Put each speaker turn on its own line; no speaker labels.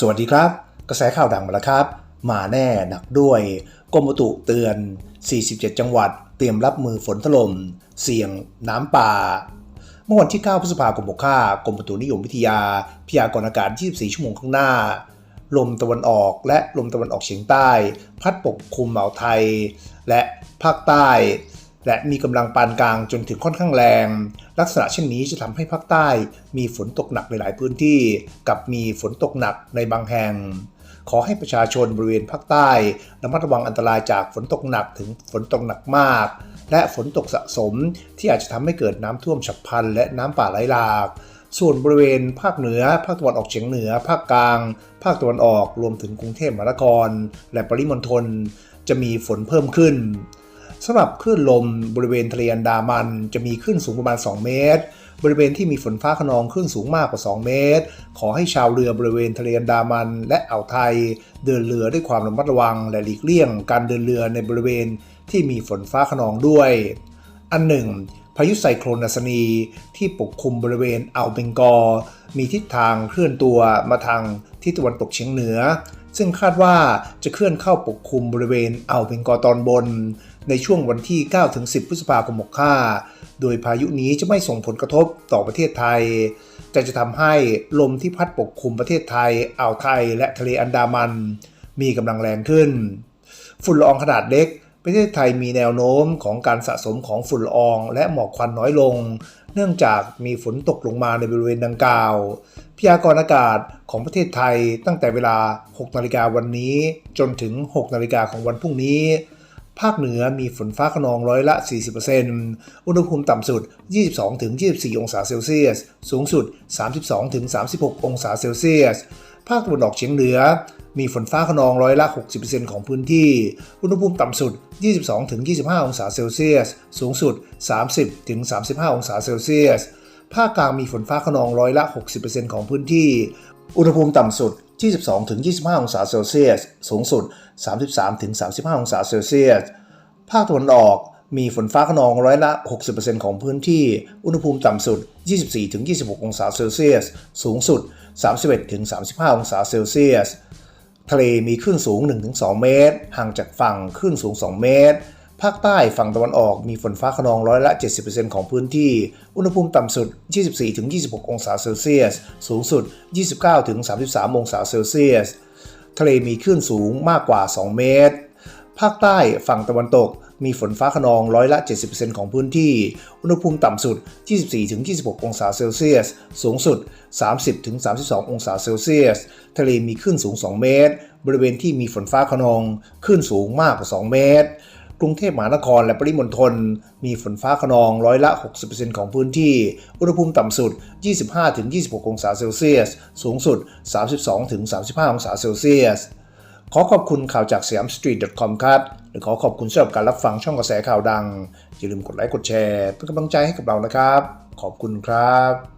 สวัสดีครับ กระแสข่าวดังมาแล้วครับ มาแน่หนักด้วยกรมอุตุเตือน 47 จังหวัด เตรียมรับมือฝนถล่มเสี่ยงน้ำป่า เมื่อวันที่ 9 พฤษภาคม65กรมอุตุนิยมวิทยา พยากรณ์อากาศ 24 ชั่วโมงข้างหน้า ลมตะวันออกและลมตะวันออกเฉียงใต้ พัดปกคลุมอ่าวไทย และภาคใต้ และมีกำลังปานกลางจนถึงค่อนข้างแรง ลักษณะเช่นนี้จะทำให้ภาคใต้มีฝนตกหนักในหลายพื้นที่ กับมีฝนตกหนักในบางแห่ง ขอให้ประชาชนบริเวณภาคใต้ระมัดระวังอันตรายจากฝนตกหนักถึงฝนตกหนักมาก และฝนตกสะสมที่อาจจะทำให้เกิดน้ำท่วมฉับพลันและน้ำป่าไหลหลากส่วนบริเวณภาคเหนือ ภาคตะวันออกเฉียงเหนือ ภาคกลาง ภาคตะวันออก รวมถึงกรุงเทพมหานคร และปริมณฑลจะมีฝนเพิ่มขึ้น สำหรับคลื่นลมบริเวณทะเลอันดามันจะมีคลื่นสูงประมาณ 2 เมตร บริเวณที่มีฝนฟ้าขนองคลื่นสูงมากกว่า 2 เมตร ขอให้ชาวเรือบริเวณทะเลอันดามันและอ่าวไทย เดินเรือด้วยความระมัดระวังและหลีกเลี่ยง การเดินเรือในบริเวณที่มีฝนฟ้าขนองด้วย อันหนึ่งพายุไซโครนอัศนีที่ปกคลุมบริเวณอ่าวเบงกอลมีทิศทางเคลื่อนตัวมาทางทิศตะวันตกเฉียงเหนือ ซึ่งคาดว่าจะเคลื่อนเข้าปกคลุมบริเวณอ่าวเบงกอลตอนบน ในช่วงวันที่ 9-10 พฤษภาคม65โดยพายุนี้จะไม่ส่งผลกระทบต่อประเทศไทย แต่จะทำให้ลมที่พัดปกคลุมประเทศไทย อ่าวไทย และทะเลอันดามัน มีกำลังแรงขึ้น ฝุ่นละอองขนาดเล็ก ประเทศไทยมีแนวโน้มของการสะสมของฝุ่นละออง และหมอกควันน้อยลง เนื่องจากมีฝนตกลงมาในบริเวณดังกล่าว พยากรณ์อากาศของประเทศไทยตั้งแต่เวลา 6 นาฬิกาวันนี้ จนถึง 6 นาฬิกาของวันพรุ่งนี้ ภาคเหนือมีฝนฟ้าขนองร้อยละ 40%อุณหภูมิต่ำสุด 22-24 องศาเซลเซียส สูงสุด 32-36 องศาเซลเซียส ภาคตะวันออกเฉียงเหนือ มีฝนฟ้าขนองร้อยละ 60%ของพื้นที่ อุณหภูมิต่ำสุด 22-25 องศาเซลเซียส สูงสุด 30-35 องศาเซลเซียส ภาคกลางมีฝนฟ้าขนองร้อยละ 60%ของพื้นที่ อุณหภูมิต่ำสุด 22-25 องศาเซลเซียส สูงสุด 33-35 องศาเซลเซียส ภาคตะวันออกมีฝนฟ้าขนองร้อยละ 60%ของพื้นที่ อุณหภูมิต่ำสุด 24-26 องศาเซลเซียส สูงสุด 31-35 องศาเซลเซียส ทะเลมีคลื่นสูง 1-2 เมตร ห่างจากฝั่งคลื่นสูง 2 เมตร ภาคใต้ฝั่งตะวันออกมีฝนฟ้าขนองร้อยละ 70%ของพื้นที่ อุณหภูมิต่ำสุด 24-26 องศาเซลเซียส สูงสุด 29-33 องศาเซลเซียส ทะเลมีคลื่นสูงมากกว่า 2 เมตร ภาคใต้ฝั่งตะวันตกมีฝนฟ้าขนองร้อยละ 70%ของพื้นที่ อุณหภูมิต่ำสุด 24-26 องศาเซลเซียส สูงสุด 30-32 องศาเซลเซียส ทะเลมีคลื่นสูง 2 เมตร บริเวณที่มีฝนฟ้าขนองคลื่นสูงมากกว่า 2 เมตร กรุงเทพมหานครและปริมณฑลมีฝนฟ้าขนองร้อยละ 60%ของพื้นที่ อุณหภูมิต่ำสุด 25-26 องศาเซลเซียส สูงสุด 32-35 องศาเซลเซียส ขอขอบคุณข่าวจากสยามสตรีท .com ครับหรือขอขอบคุณสำหรับการรับฟังช่องกระแสข่าวดัง อย่าลืมกดไลค์กดแชร์เป็นกำลังใจให้กับเรานะครับ ขอบคุณครับ